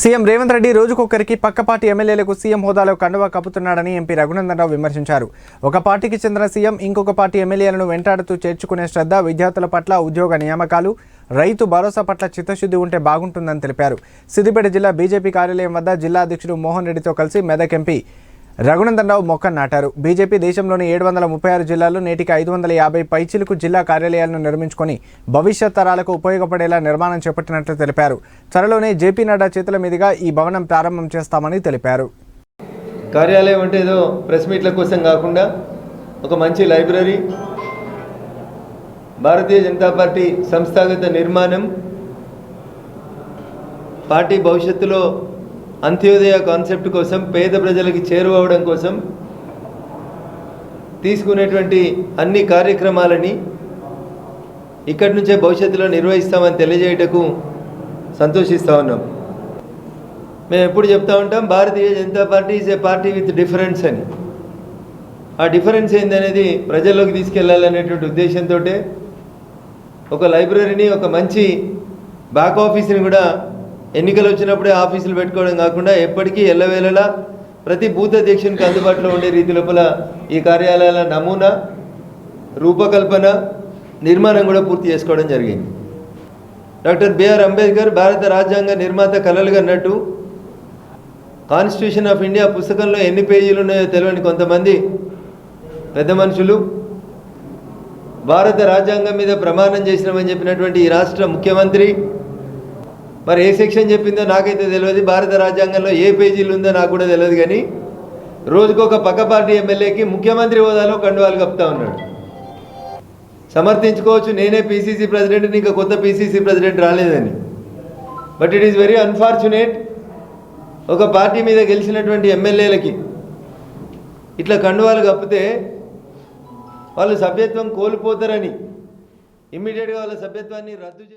CM Revanth Reddy రోజుకొకరికి పక్క party ఎమ్మెల్యేలకు CM హోదాలో కండువా కప్పుతున్నాడని ఎంపీ రఘునందనరావు విమర్శించారు. ఒక పార్టీకి చెందిన సీఎం ఇంకొక పార్టీ ఎమ్మెల్యేలను వెంటాడుతూ చేర్చుకునే శ్రద్ధ విద్యార్థుల పట్ల ఉద్యోగ నియామకాలు రైతు భరోసా పట్ల చిత్తశుద్ధి ఉంటే బాగుంటుందని తెలిపారు. సిద్దిపేట జిల్లా బీజేపీ కార్యాలయం వద్ద జిల్లా అధ్యక్షుడు మోహన్ రెడ్డితో కలిసి మెదక్ ఎంపీ రఘునందనరావు మొక్క నాటారు. బీజేపీ దేశంలోని ఏడు వందల ముప్పై ఆరు జిల్లాల్లో నేటికి ఐదు వందల యాభై పైచిలకు జిల్లా కార్యాలయాలను నిర్మించుకొని భవిష్యత్ తరాలకు ఉపయోగపడేలా నిర్మాణం చేపట్టినట్లు తెలిపారు. త్వరలోనే జేపీ నడ్డా చేతుల మీదుగా ఈ భవనం ప్రారంభం చేస్తామని తెలిపారు. కార్యాలయం అంటే ఏదో ప్రెస్ మీట్ల కోసం కాకుండా ఒక మంచి లైబ్రరీ భారతీయ జనతా పార్టీ సంస్థాగత నిర్మాణం పార్టీ భవిష్యత్తులో అంత్యోదయ కాన్సెప్ట్ కోసం పేద ప్రజలకి చేరువవడం కోసం తీసుకునేటువంటి అన్ని కార్యక్రమాలని ఇక్కడి నుంచే భవిష్యత్తులో నిర్వహిస్తామని తెలియజేయటకు సంతోషిస్తూ ఉన్నాం. మేము ఎప్పుడు చెప్తా ఉంటాం Bharatiya Janata Party is a party with difference అని. ఆ డిఫరెన్స్ ఏందనేది ప్రజల్లోకి తీసుకెళ్ళాలనేటువంటి ఉద్దేశంతో ఒక లైబ్రరీని ఒక మంచి బ్యాక్ ఆఫీస్ని కూడా ఎన్నికలు వచ్చినప్పుడే ఆఫీసులు పెట్టుకోవడం కాకుండా ఎప్పటికీ ఎల్లవేళలా ప్రతి బూత్ అధ్యక్షునికి అందుబాటులో ఉండే రీతి లోపల ఈ కార్యాలయాల నమూనా రూపకల్పన నిర్మాణం కూడా పూర్తి చేసుకోవడం జరిగింది. డాక్టర్ బిఆర్ అంబేద్కర్ భారత రాజ్యాంగ నిర్మాత కలలుగా అన్నట్టు కాన్స్టిట్యూషన్ ఆఫ్ ఇండియా పుస్తకంలో ఎన్ని పేజీలు ఉన్నాయో తెలియని కొంతమంది పెద్ద మనుషులు భారత రాజ్యాంగం మీద ప్రమాణం చేసినామని చెప్పినటువంటి ఈ రాష్ట్ర ముఖ్యమంత్రి మరి ఏ సెక్షన్ చెప్పిందో నాకైతే తెలియదు. భారత రాజ్యాంగంలో ఏ పేజీలు ఉందో నాకు కూడా తెలియదు కానీ రోజుకొక పక్క పార్టీ ఎమ్మెల్యేకి ముఖ్యమంత్రి హోదాలో కండువాలు కప్తా ఉన్నాడు. సమర్థించుకోవచ్చు. నేనే పీసీసీ ప్రెసిడెంట్ ఇంకా కొత్త పీసీసీ ప్రెసిడెంట్ రాలేదని. But it is very unfortunate. ఒక పార్టీ మీద గెలిచినటువంటి ఎమ్మెల్యేలకి ఇట్లా కండువాలు కప్పితే వాళ్ళు సభ్యత్వం కోల్పోతారని ఇమ్మీడియట్గా వాళ్ళ సభ్యత్వాన్ని రద్దు చే